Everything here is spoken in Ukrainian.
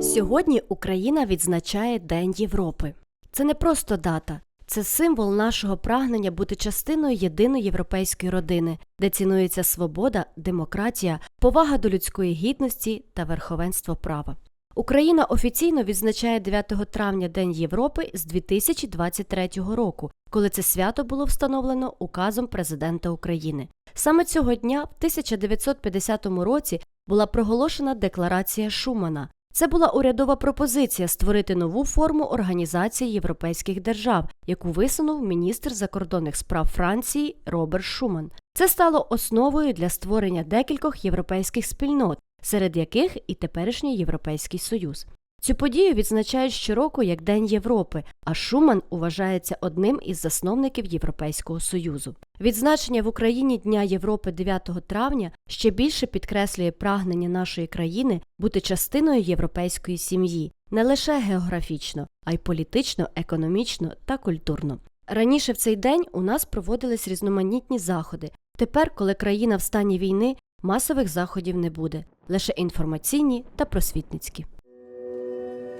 Сьогодні Україна відзначає День Європи. Це не просто дата, це символ нашого прагнення бути частиною єдиної європейської родини, де цінується свобода, демократія, повага до людської гідності та верховенство права. Україна офіційно відзначає 9 травня День Європи з 2023 року, коли це свято було встановлено указом президента України. Саме цього дня, в 1950 році, була проголошена декларація Шумана. Це була урядова пропозиція створити нову форму організації європейських держав, яку висунув міністр закордонних справ Франції Роберт Шуман. Це стало основою для створення декількох європейських спільнот, серед яких і теперішній Європейський Союз. Цю подію відзначають щороку як День Європи, а Шуман вважається одним із засновників Європейського Союзу. Відзначення в Україні Дня Європи 9 травня ще більше підкреслює прагнення нашої країни бути частиною європейської сім'ї не лише географічно, а й політично, економічно та культурно. Раніше в цей день у нас проводились різноманітні заходи. Тепер, коли країна в стані війни, масових заходів не буде, лише інформаційні та просвітницькі.